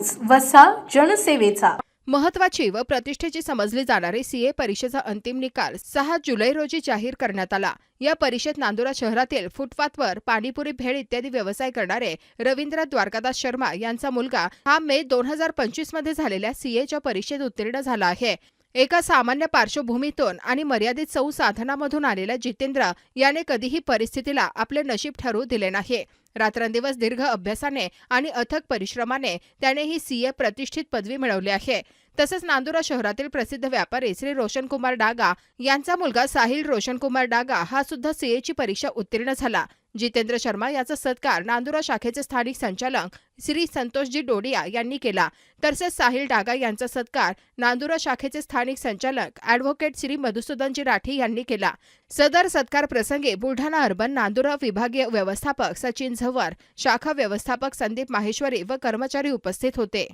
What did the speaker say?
News वसा जनसेवेचा. महत्वाची व प्रतिष्ठेची समजली जाणारी सीए परीक्षेचा अंतिम निकाल सहा जुलै रोजी जाहीर करण्यात आला. या परीक्षेत नांदुरा शहरातील फुटपाथवर पाणीपुरी भेळ इत्यादी व्यवसाय करणारे रवींद्र द्वारकादास शर्मा यांचा मुलगा हा मे दोन हजार पंचवीसमध्ये झालेल्या सीएच्या परीक्षेत उत्तीर्ण झाला आहे. एका सामान्य पार्श्वभूमीतून आणि मर्यादित संसाधनामधून आलेल्या जितेंद्र याने कधीही परिस्थितीला आपले नशीब ठरवू दिले नाही. रात्रंदिवस दीर्घ अभ्यासाने आणि अथक परिश्रमाने त्याने ही सीए प्रतिष्ठित पदवी मिळवली आहे. तसंच नांदुरा शहरातील प्रसिद्ध व्यापारी श्री रोशनकुमार डागा यांचा मुलगा साहिल रोशनकुमार डागा हा सुद्धा सीएची परीक्षा उत्तीर्ण झाला. जितेंद्र शर्मा याचा सत्कार नांदुरा शाखेचे स्थानिक संचालक श्री संतोषजी डोडिया यांनी केला. तसेच साहिल डागा यांचा सत्कार नांदुरा शाखेचे स्थानिक संचालक ऍडव्होकेट श्री मधुसूदनजी राठी यांनी केला. सदर सत्कार प्रसंगी बुलढाणा अर्बन नांदुरा विभागीय व्यवस्थापक सचिन झव्वर शाखा व्यवस्थापक संदीप माहेश्वरी व कर्मचारी उपस्थित होते.